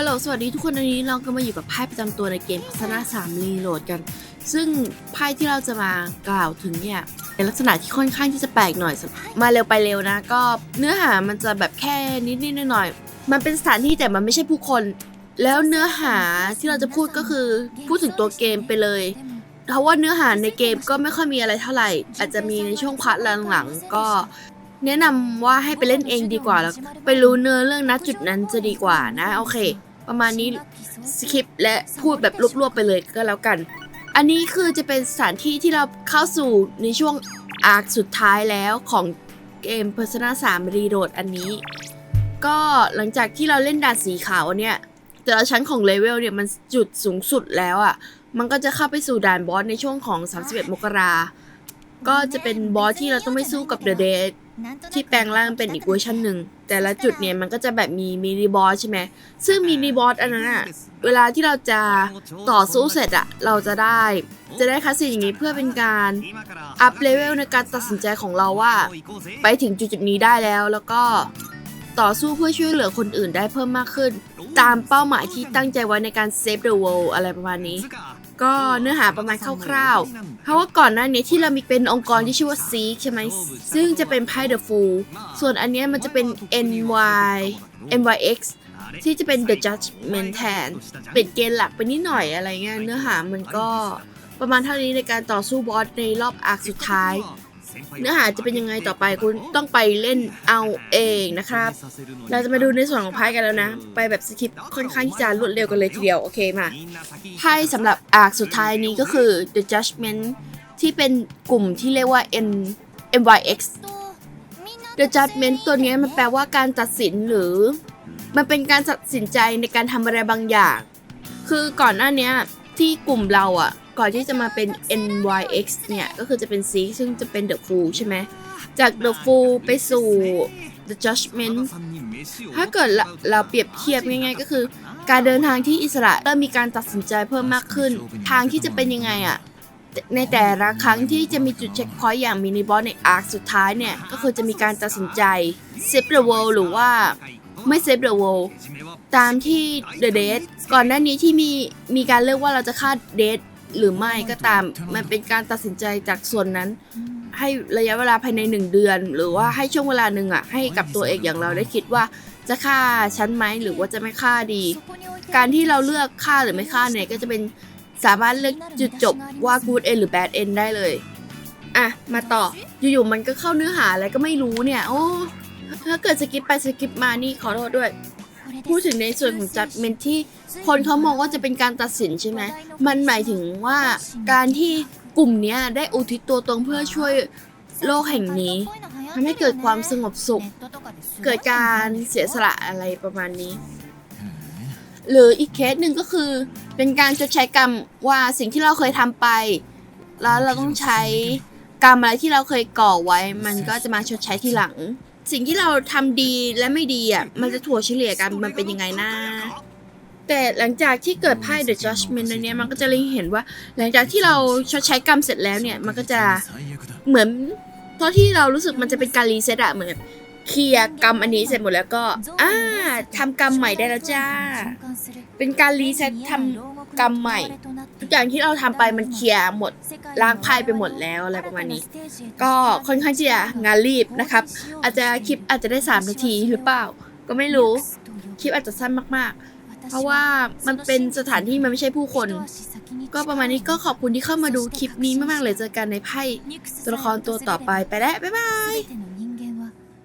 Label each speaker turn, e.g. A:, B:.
A: ฮัลโหลสวัสดีทุกคนวันนี้เราก็มาอยู่กับไพ่ประจำตัวในเกมพัฒนา3รีโหลดกัน ซึ่งไพ่ที่เราจะมากล่าวถึงเนี่ยเป็นลักษณะที่ค่อนข้างที่จะแปลกหน่อย มาเร็วไปเร็วนะ ก็เนื้อหามันจะแบบแค่นิดๆหน่อยๆมันเป็นสถานที่แต่มันไม่ใช่ผู้คน แล้วเนื้อหาที่เราจะพูดก็คือพูดถึงตัวเกมไปเลย เพราะว่าเนื้อหาในเกมก็ไม่ค่อยมีอะไรเท่าไหร่ อาจจะมีในช่วงพาร์ทหลังๆก็แนะนำว่าให้ไปเล่นเองดีกว่าแล้วไปรู้เนื้อเรื่องณจุดนั้นจะดีกว่านะโอเค ประมาณนี้สคริปต์และพูดแบบรวบๆไปเลยก็แล้วกัน อันนี้คือจะเป็นสถานที่ที่เราเข้าสู่ในช่วงอาร์คสุดท้ายแล้วของเกม Persona 3 Reload อันนี้ ก็หลังจากที่เราเล่นด่านสีขาวเนี่ย แต่ละชั้นของเลเวลเนี่ยมันจุดสูงสุดแล้วอะ่ะ มันก็จะเข้าไปสู่ด่านบอสในช่วงของ 31 มกรา ก็จะเป็นบอสที่เราต้องไปสู้กับเดอะเดทที่แปลงร่างเป็นอีกเวอร์ชันหนึ่ง แต่ละจุดเนี่ยมันก็จะแบบมีมินิบอสใช่ไหมซึ่งมินิบอสอันนั้นอะเวลาที่เราจะต่อสู้เสร็จอะเราจะได้ จะได้คัสซีนอย่างนี้เพื่อเป็นการอัพเลเวลในการตัดสินใจของเราว่า ไปถึงจุดจุดนี้ได้แล้วแล้วก็ต่อสู้เพื่อช่วยเหลือคนอื่นได้เพิ่มมากขึ้น ตามเป้าหมายที่ตั้งใจไว้ในการเซฟเดอะ o ว l อะไรประมาณนี้ ก็เนื้อหาประมาณคร่าวๆ เพราะว่าก่อนหน้านี้ที่เรามีเป็นองค์กรที่ชื่อว่าซีใช่ไหม ซึ่งจะเป็นไพ่เดอะฟูลส่วนอันนี้มันจะเป็น NY NYX ที่จะเป็น The Judgment แทนเป็นเกณฑ์หลักไปนิดหน่อยอะไรเงี้ยเนื้อหามันก็ประมาณเท่านี้ในการต่อสู้บอสในรอบอาร์คสุดท้าย เนื้อหาจะเป็นยังไงต่อไปคุณต้องไปเล่นเอาเองนะครับ เราจะมาดูในส่วนของไพ่กันแล้วนะ ไปแบบสคริปต์ค่อนข้างที่จะรวดเร็วกันเลยทีเดียว โอเคมาไพ่สำหรับอาร์คสุดท้ายนี้ก็คือ The Judgment ที่เป็นกลุ่มที่เรียกว่า N MYX The Judgment ตัวนี้มันแปลว่าการตัดสินหรือ มันเป็นการตัดสินใจในการทำอะไรบางอย่าง คือก่อนหน้านี้ที่กลุ่มเราอะ่ะ ก่อนที่จะมาเป็น NYX เนี่ย ก็คือจะเป็น C ซึ่งจะเป็น The Fool ใช่ไหม จาก The Fool ไปสู่ The Judgment ถ้าเกิดเราเปรียบเทียบง่ายๆ ก็คือ การเดินทางที่อิสระเริ่มมีการตัดสินใจเพิ่มมากขึ้น ทางที่จะเป็นยังไงอะ่ะในแต่ละครั้งที่จะมีจุดเช็คพอยต์อย่างมินิบอสในอาร์คสุดท้ายเนี่ย ก็คือจะมีการตัดสินใจ save the world หรือว่าไม่ save the world ตามที่ The Dead ก่อนหน้านี้ที่มีมีการเลือกว่าเราจะฆ่า Dead หรือไม่ก็ตามมันเป็นการตัดสินใจจากส่วนนั้น ให้ระยะเวลาภายในหนึ่งเดือน หรือว่าให้ช่วงเวลาหนึ่งอะให้กับตัวเองอย่างเราได้คิดว่าจะฆ่าฉันไหมหรือว่าจะไม่ฆ่าดี การที่เราเลือกฆ่าหรือไม่ฆ่าเนี่ยก็จะเป็นสามารถเลือกจุดจบว่า good end หรือ bad end ได้เลยอะมาต่ออยู่ๆมันก็เข้าเนื้อหาอะไรก็ไม่รู้เนี่ย โอ้ถ้าเกิดสกิปไปสกิปมานี่ขอโทษด้วย พูดถึงในส่วนของ judgment ที่คนเขามองว่าจะเป็นการตัดสินใช่ไหมมันหมายถึงว่าการที่กลุ่มเนี้ยได้อุทิศตัวตนเพื่อช่วยโลกแห่งนี้ทำให้เกิดความสงบสุข เกิดการเสียสละอะไรประมาณนี้ หรืออีกเคสหนึ่งก็คือ เป็นการชดใช้กรรมว่าสิ่งที่เราเคยทำไป แล้วเราต้องใช้กรรมอะไรที่เราเคยก่อไว้ มันก็จะมาชดใช้ทีหลัง สิ่งที่เราทำดีและไม่ดีอะมันจะถั่วเฉลี่ยกันมันเป็นยังไงนะแต่หลังจากที่เกิดไพ่ The Judgment อันเนี้ยมันก็จะเล็งเห็นว่า หลังจากที่เราชดใช้กรรมเสร็จแล้วเนี่ยมันก็จะเหมือนเพราะที่เรารู้สึกมันจะเป็นการรีเซ็ตอะเหมือน เคลียร์กรรมอันนี้เสร็จหมดแล้วก็อ่าทำกรรมใหม่ได้แล้วจ้า เป็นการรีเซ็ตทำกรรมใหม่ ทุกอย่างที่เราทำไปมันเคลียร์หมดล้างไพ่ไปหมดแล้วอะไรประมาณนี้ ก็ค่อนข้างที่จะงานรีบนะครับ อาจจะคลิปอาจจะได้ 3 นาทีหรือเปล่า ก็ไม่รู้ คลิปอาจจะสั้นมากๆ เพราะว่ามันเป็นสถานที่มันไม่ใช่ผู้คน ก็ประมาณนี้ก็ขอบคุณที่เข้ามาดูคลิปนี้มากๆเลยเจอกันในไพ่ตัวละครตัวต่อไปไปแล้วบ๊ายบาย